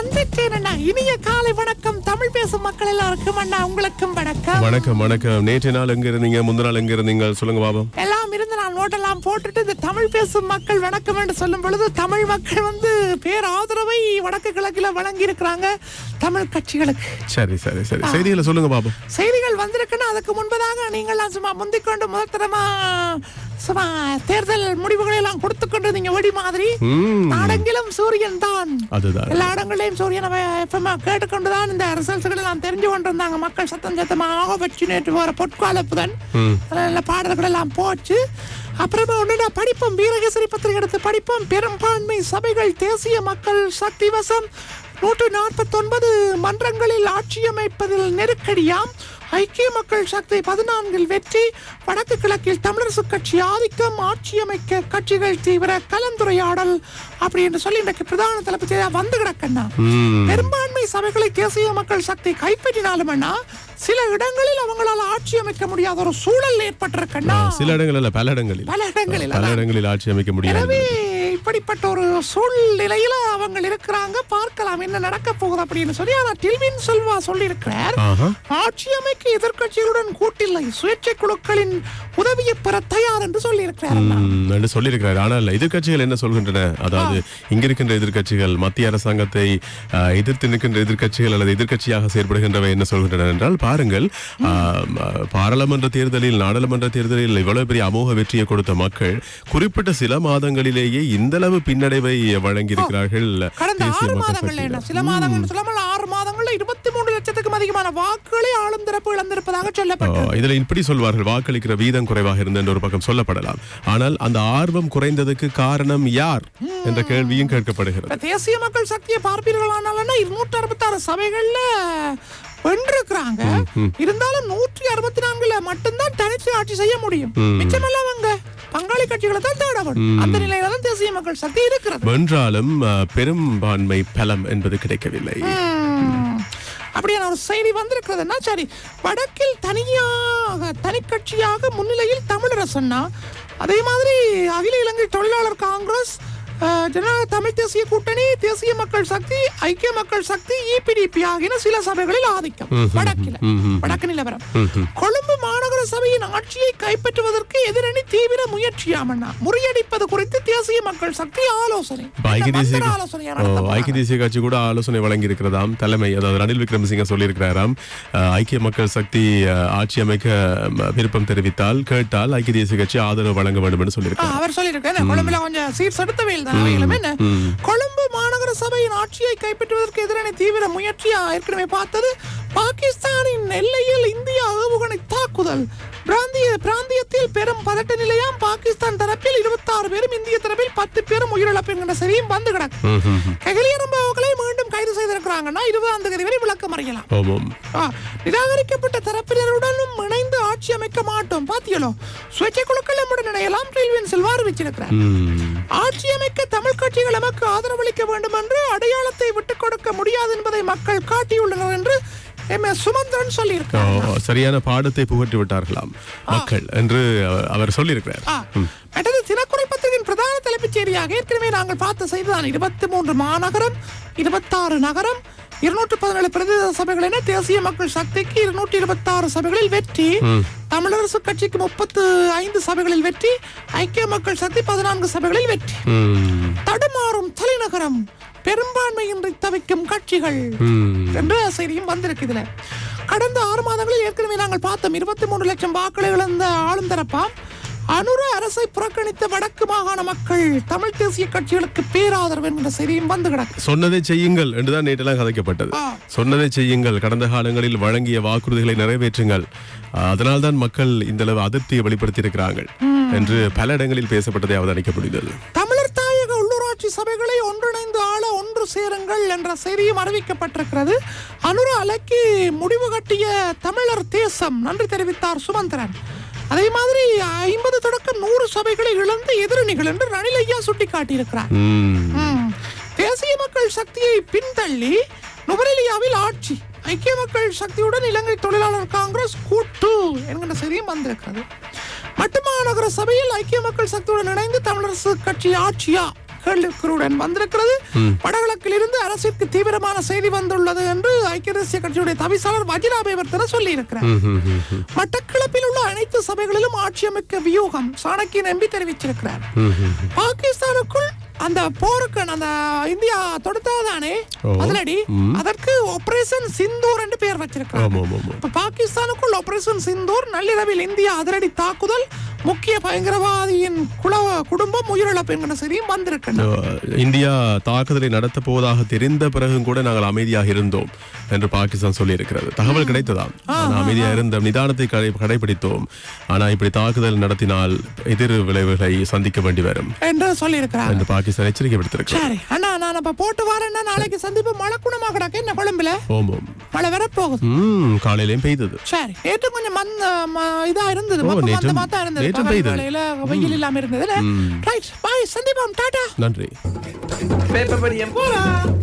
வந்துட்டேன் அண்ணா. இனிய காலை வணக்கம். தமிழ் பேசும் மக்கள் எல்லாருக்கும் அண்ணா. உங்களுக்கும் வணக்கம். வணக்கம் வணக்கம். நேற்று நாள் எங்க இருந்தீங்க? முந்தின நாள் எங்க இருந்தீங்க? சொல்லுங்க பாபம் எல்லாம் இருந்து நான் நோட்டெல்லாம் போட்டுட்டு இந்த தமிழ் பேசும் மக்கள் வணக்கம் என்று சொல்லும் பொழுது தமிழ் மக்கள் வந்து பேர் ஆதரவை வடக்கு கிழக்கில் வழங்கி இருக்கிறாங்க தமிழ் கட்சிகளுக்கு. சரி சரி சரி. செய்திகளை சொல்லுங்க பாபம் செய்திகள் வந்திருக்குன்னா அதுக்கு முன்பதாக நீங்கள்லாம் சும்மா முந்திக்கொண்டு முதற்தரமா சும்மா தேர்தல் முடிவுகளை எல்லாம் கொடுத்து கொண்டு நீங்க வெடி மாதிரி. நாடெங்கிலும் சூரியன் தான். அதுதான். எல்லா இடங்களையும் சூரியனை எஃப்எம் கேட்டுக்கொண்டுதான் இந்த ரிசல்ட்ஸ்களை எல்லாம் தெரிஞ்சு கொண்டிருந்தாங்க. மக்கள் சத்தம் சத்தமாக வச்சு நேற்று வர பொற்காலப்புதன் நல்ல பாடல்கள் எல்லாம் போச்சு. அப்புறமா ஒன்று படிப்போம். வீரகேசரி பத்திரிகை எடுத்து படிப்போம். பெரும்பான்மை சபைகள் தேசிய மக்கள் சக்தி வசம் நூற்று நாற்பத்தொன்பது மன்றங்களில் ஆட்சி அமைப்பதில் நெருக்கடியாம். ஐக்கிய மக்கள் சக்தி பதினான்கில் வெற்றி வடக்கு கிழக்கில் தமிழரசு கட்சி ஆதிக்கம் ஆட்சி அமைக்க கட்சிகள் தீவிர கலந்துரையாடல் அப்படி என்று சொல்லி இன்றைக்கு பிரதான தலைப்பு செய்தியா வந்து கிடக்கண்ணா. பெரும்பான்மை சபைகளை தேசிய மக்கள் சக்தி கைப்பற்றினாலும் அண்ணா சில இடங்களில் அவங்களால ஆட்சி அமைக்க முடியாத ஒரு சூழல் ஏற்பட்டிருக்கண்ணா. சில இடங்கள் இல்ல பல இடங்களில். பல இடங்களில் பல. இடங்களில் ஆட்சி அமைக்க முடியாது இப்படிப்பட்ட ஒரு சூழ்நிலையில அவங்க இருக்கிறாங்க. பார்க்கலாம் என்ன நடக்க போகுது அப்படின்னு சொல்லி ஆனா டில்வின் செல்வா சொல்லியிருக்கிறார். ஆட்சி அமைக்க எதிர்க்கட்சிகளுடன் கூட்டில்லை. சுயேட்சை குழுக்களின் உதவியை பெற தயார் என்று சொல்லியிருக்கிறார் என்று சொல்லியிருக்கிறார். ஆனால் எதிர்க்கட்சிகள் என்ன சொல்கின்றன? அதாவது இங்க இருக்கின்ற எதிர்க்கட்சிகள் மத்திய அரசாங்கத்தை எதிர்த்து நிற்கின்ற எதிர்க்கட்சிகள் அல்லது எதிர்க்கட்சியாக செயற்படுகின்றவை என்ன சொல்கின்றன என்றால் பாருங்கள் பாராளுமன்ற தேர்தலில் நாடாளுமன்ற தேர்தலில் இவ்வளவு பெரிய அமோக வெற்றியை கொடுத்த மக்கள் குறிப்பிட்ட சில மாதங்களிலேயே இந்த அளவு பின்னடைவை வழங்கியிருக்கிறார்கள் தேசிய மக்கள் மாதங்கள்ல என்ன சக்தியினர். சில மாதங்கள் சொல்லாமல் ஆறு மாதங்கள்ல இருபத்தி மூன்று லட்சத்துக்கும் அதிகமான வாக்குகளை ஆளும் தரப்பு இழந்திருப்பதாக சொல்லப்பட்டது. இதுல இப்படி சொல்வார்கள் வாக்களிக்கிற வீதம் குறைவாக இருந்த என்று ஒரு பக்கம் சொல்லப்படலாம். ஆனால் அந்த ஆர்வம் குறைந்ததுக்கு காரணம் யார் என்ற கேள்வியும் கேட்கப்படுகிறது. தேசிய மக்கள் சக்தியை பார்ப்பீர்களானாலும் இருநூற்றி அறுபத்தாறு சபைகள்ல வென்றிருக்கிறாங்க. இருந்தாலும் நூற்றி அறுபத்தி நான்குல மட்டும்தான் தனித்து ஆட்சி செய்ய முடியும். மிச்சமெல்லாம் அவங்க பங்காளி கட்சிகளை தான் தேடப்படும் அந்த நிலையில தான் தேசிய மக்கள் சக்தி இருக்கிறது. வென்றாலும் பெரும்பான்மை பலம் என்பது கிடைக்கவில்லை. அப்படியான ஒரு செய்தி வந்திருக்கிறதுன்னா சரி வடக்கில் தனியாக தனி கட்சியாக முன்னிலையில் தமிழரசன்னா அதே மாதிரி அகில இலங்கை தொழிலாளர் காங்கிரஸ் ஜனநாயக தமிழ் தேசிய கூட்டணி தேசிய மக்கள் சக்தி ஐக்கிய மக்கள் சக்தி இபிடிபி ஆகிய சில சபைகளில் ஆதிக்கம் வடக்கில். வடக்கு நிலவரம். கொழும்பு மாநகர சபையின் ஆட்சியை கைப்பற்றுவதற்கு எதிரணி தீவிர முயற்சியாமண்ணா. முறியடிப்பது குறித்து தேசிய மக்கள் சக்தி ஆலோசனை. ஐக்கிய தேசிய கட்சி கூட ஆலோசனை வழங்கி இருக்கிறதாம் தலைமை அதாவது ரணில் விக்ரமசிங்க சொல்லியிருக்கிறாராம். ஐக்கிய மக்கள் சக்தி ஆட்சி அமைக்க விருப்பம் தெரிவித்தால் கேட்டால் ஐக்கிய தேசிய கட்சி ஆதரவு வழங்க வேண்டும் என்று ஆ, சொல்லியிருக்கிறார். அவர் சொல்லியிருக்காரு. கொழும்புல கொஞ்சம் சீர் செடுத்தவையில் தான் கொழும்பு மாநகர சபையின் ஆட்சியை கைப்பற்றுவதற்கு எதிரான தீவிர முயற்சியா ஏற்கனவே பார்த்தது? ஏவுகணை தாக்குதல் பிராந்திய பிராந்தியத்தில் பெரும் பதட்ட நிலையாம். பாகிஸ்தான் தரப்பில் 26 பேரும் இந்திய தரப்பில் பத்து பேரும் உயிரிழப்பு என்கிற செய்தியும் வந்து கிடக்கு. கெகலியரம்பவர்களை மீண்டும் கைது செய்திருக்கிறாங்கன்னா இருபதாம் தேதி வரை விளக்கம் அறியலாம் நிராகரிக்கப்பட்ட தரப்பினருடனும் இணைந்து ஆட்சி அமைக்க மாட்டோம். பாத்தியலோ சுயேட்சை குழுக்கள் நம்முடன் இணையலாம் ட்ரில்வின் செல்வா அறிவிச்சிருக்கிறார். ஆட்சி அமைக்க தமிழ் கட்சிகள் நமக்கு ஆதரவளிக்க வேண்டும் என்று அடையாளத்தை விட்டுக் கொடுக்க முடியாது என்பதை மக்கள் காட்டியுள்ளனர் என்று சுமந்திரன் சொல்லியிருக்கார். சரியான பாடத்தை புகட்டி விட்டார்களாம் மக்கள் என்று அவர்- சொல்லியிருக்கிறார். மற்றது தினக்குரல் பத்திரிகையின் பிரதான தலைப்புச் செய்தியாக ஏற்கனவே நாங்கள் பார்த்த செய்திதான். இருபத்தி மூன்று மாநகரம் இருபத்தாறு நகரம் இருநூற்று பதினேழு பிரதேச சபைகள் என தேசிய மக்கள் சக்திக்கு இருநூற்றி இருபத்தாறு சபைகளில் வெற்றி தமிழரசு கட்சிக்கு முப்பத்து ஐந்து சபைகளில் வெற்றி ஐக்கிய மக்கள் சக்தி பதினான்கு சபைகளில் வெற்றி. தடுமாறும் தலைநகரம் பெரும்பான்மையின்றி தவிக்கும் கட்சிகள். என்ற செய்தியும் வந்திருக்கு இதுல. கடந்த ஆறு மாதங்களில் ஏற்கனவே நாங்கள் பார்த்தோம் இருபத்தி மூன்று லட்சம் வாக்களை இழந்த ஆளும் தரப்பாம் அனுர அரசை புறக்கணித்த வடக்கு மாகாண மக்கள் தமிழ் தேசிய கட்சிகளுக்கு பேராதரவு என்கிற செய்தியும் வந்து கிடக்கு. சொன்னதை செய்யுங்கள் என்றுதான் நேற்றெல்லாம் கதைக்கப்பட்டது. சொன்னதை செய்யுங்கள். கடந்த காலங்களில் வழங்கிய வாக்குறுதிகளை நிறைவேற்றுங்கள். அதனால்தான் மக்கள் இந்த அளவு அதிருப்தியை வெளிப்படுத்தி இருக்கிறார்கள் என்று பல இடங்களில் பேசப்பட்டதை அவதானிக்க முடிந்தது. தமிழர் தாயக உள்ளூராட்சி சபைகளை ஒன்றிணைந்து சேருங்கள் என்ற செய்தியும் அறிவிக்கப்பட்டிருக்கிறது. அனுர அலைக்கு முடிவு கட்டிய தமிழர் தேசம். நன்றி தெரிவித்தார் சுமந்திரன். அதே மாதிரி ஐம்பது தொடக்கம் நூறு சபைகளை இழந்து எதிரணிகள் என்று ரணில் ஐயா சுட்டிக்காட்டியிருக்கிறார். தேசிய மக்கள் சக்தியை பின்தள்ளி நுவரெலியாவில் ஆட்சி. ஐக்கிய மக்கள் சக்தியுடன் இலங்கை தொழிலாளர் காங்கிரஸ் கூட்டு என்கிற செய்தியும் வந்திருக்கிறது. மட்டுமாநகர சபையில் ஐக்கிய மக்கள் சக்தியுடன் இணைந்து தமிழரசு கட்சி ஆட்சியா? கேள்விக்குறியுடன் வந்திருக்கிறது வடகிழக்கில் இருந்து அரசிற்கு தீவிரமான செய்தி வந்துள்ளது என்று ஐக்கிய தேசிய கட்சியுடைய தவிசாளர் வஜிராபேவர்த்தன சொல்லி இருக்கிறார் ம், ம், ம், ம். மட்டக்களப்பில் உள்ள அனைத்து சபைகளிலும் ஆட்சி அமைக்க வியூகம் சாணக்கியன் எம்பி தெரிவிச்சிருக்கிறார். பாகிஸ்தானுக்குள் அந்த போருக்கு அந்த இந்தியா தொடுத்ததானே ஓ. பதிலடி ம். அதற்கு ஆபரேஷன் சிந்தூர் என்று பெயர் வச்சிருக்காங்க பாகிஸ்தானுக்குள் ஆபரேஷன் சிந்தூர் நள்ளிரவில் இந்தியா அதிரடி தாக்குதல் முக்கிய பயங்கரவாதியின் குல குடும்பம் உயிரிழப்பு என்கிற செய்தியும் வந்திருக்கின்றன இந்தியா தாக்குதலை நடத்த போவதாக தெரிந்த பிறகும் கூட நாங்கள் அமைதியாக இருந்தோம் என்று பாகிஸ்தான் சொல்லி இருக்கிறது தகவல் கிடைத்ததாம் அமைதியாக இருந்த நிதானத்தை கடை கடைபிடித்தோம். ஆனா இப்படி தாக்குதல் நடத்தினால் எதிர் விளைவுகளை சந்திக்க வேண்டி வரும். என்று சொல்லியிருக்கிறாங்க. என்று பாகிஸ்தான் எச்சரிக்கை சரி அண்ணா நான் இப்ப போட்டு வரேன்னா நாளைக்கு சந்திப்பு மழை குணமா கிடக்கு. என்ன கொழும்புல? ஓம் ஓம் மழை வரப்போகுது காலையிலையும் பெய்தது. சரி நேற்று கொஞ்சம் மந்த இதா இருந்தது. நேற்று- மந்தமா தான் இருந்தது. பகல் பெய்தது. வேளையில வெயில் இல்லாம இருந்தது ரைட் பாய் சந்திப்போம் டாடா. நன்றி. பேப்பர் படியம். போலாம்.